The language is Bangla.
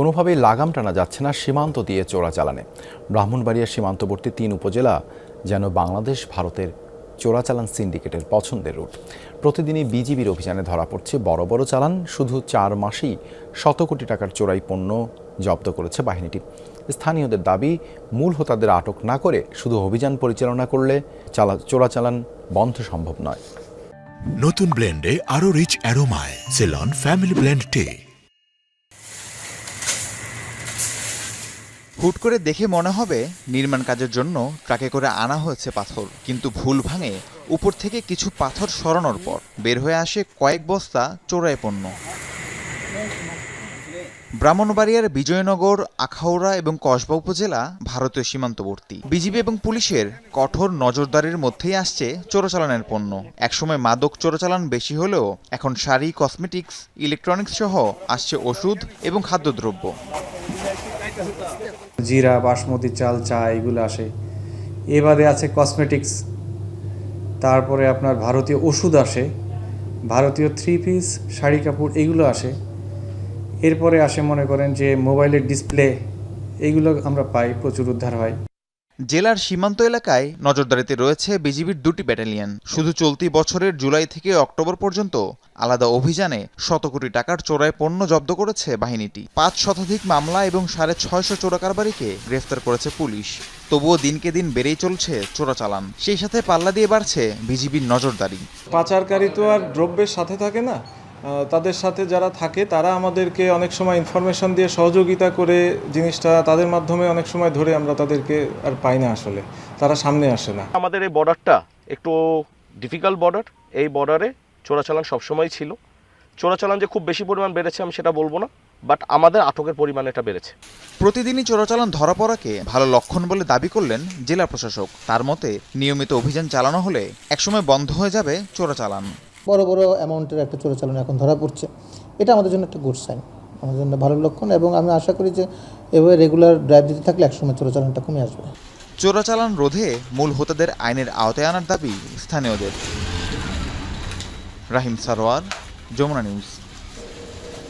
কোনোভাবেই লাগাম টানা যাচ্ছে না সীমান্ত দিয়ে চোরাচালানে। ব্রাহ্মণবাড়িয়া সীমান্তবর্তী তিন উপজেলা যেন বাংলাদেশ, ভারতের চোরাচালান সিন্ডিকেটের পছন্দের রুট। প্রতিদিনই বিজিবির অভিযানে ধরা পড়ছে বড় বড় চালান, শুধু চার মাসেই শত কোটি টাকার চোরাই পণ্য জব্দ করেছে বাহিনীটি। স্থানীয়দের দাবি, মূল হোতাদের আটক না করে শুধু অভিযান পরিচালনা করলে চালা, চোরাচালান বন্ধ সম্ভব নয়। নতুন ব্লেন্ডে আরও রিচ অ্যারোমায়, সেলন ফ্যামিলি ব্লেন্ড টে। হুট করে দেখে মনে হবে নির্মাণ কাজের জন্য ট্রাকে করে আনা হয়েছে পাথর। কিন্তু ভুল ভাঙে উপর থেকে কিছু পাথর সরানোর পর বের হয়ে আসে কয়েক বস্তা চোরাই পণ্য। ব্রাহ্মণবাড়িয়ার বিজয়নগর, আখাউড়া এবং কসবা উপজেলা ভারতীয় সীমান্তবর্তী। বিজিবি এবং পুলিশের কঠোর নজরদারির মধ্যেই আসছে চোরাচালানের পণ্য। একসময় মাদক চোরাচালান বেশি হলেও এখন শাড়ি, কসমেটিক্স, ইলেকট্রনিক্স সহ আসছে ওষুধ এবং খাদ্যদ্রব্য। জিরা, বাসমতি, চাল, চা, এগুলো আসে। এবারে আছে কসমেটিক্স তারপরে আপনার ভারতীয় ওষুধ আসে। ভারতীয় থ্রি পিস শাড়ি, কাপড়, এগুলো আসে। এরপরে আসে মনে করেন যে মোবাইলের ডিসপ্লে এইগুলো আমরা পাই, প্রচুর উদ্ধার হয়। জেলার সীমান্ত এলাকায় নজরদারিতে রয়েছে বিজিবির দুটি ব্যাটালিয়ন। শুধু চলতি বছরের জুলাই থেকে অক্টোবর পর্যন্ত আলাদা অভিযানে শত কোটি টাকার চোরায় পণ্য জব্দ করেছে বাহিনীটি। পাঁচ শতাধিক মামলা এবং সাড়ে ছয়শো চোরাকারবারিকে গ্রেফতার করেছে পুলিশ। তবুও দিনকে দিন বেড়েই চলছে চোরাচালান। সেই সাথে পাল্লা দিয়ে বাড়ছে বিজিবির নজরদারি। পাচারকারী তো আর দ্রব্যের সাথে থাকে না। তাদের সাথে যারা থাকে তারা আমাদেরকে অনেক সময় ইনফরমেশন দিয়ে সহযোগিতা করে জিনিসটা তাদের মাধ্যমে অনেক সময় ধরে আমরা তাদেরকে আর পাই না আসলে। তারা সামনে আসে না। আমাদের এই বর্ডারটা একটু ডিফিকাল্ট বর্ডার এই বর্ডারে চোরাচালান সবসময় ছিল। চোরাচালান যে খুব বেশি পরিমাণ বেড়েছে আমি সেটা বলব না বাট আমাদের আটকের পরিমাণ এটা বেড়েছে। প্রতিদিনই চোরাচালান ধরা পড়াকে ভালো লক্ষণ বলে দাবি করলেন জেলা প্রশাসক। তার মতে নিয়মিত অভিযান চালানো হলে একসময় বন্ধ হয়ে যাবে চোরাচালান। বড় বড় অ্যামাউন্টের একটা চোরাচালান এখন ধরা পড়ছে। এটা আমাদের জন্য একটা গুড সাইন আমাদের জন্য ভালো লক্ষণ এবং আমি আশা করি যে এভাবে রেগুলার ড্রাইভ দিতে থাকলে একসময় চোরাচালানটা কমে আসবে। চোরাচালান রোধে মূল হোতাদের আইনের আওতায় আনার দাবি স্থানীয়দের। রাহিম সারোয়ার, যমুনা নিউজ।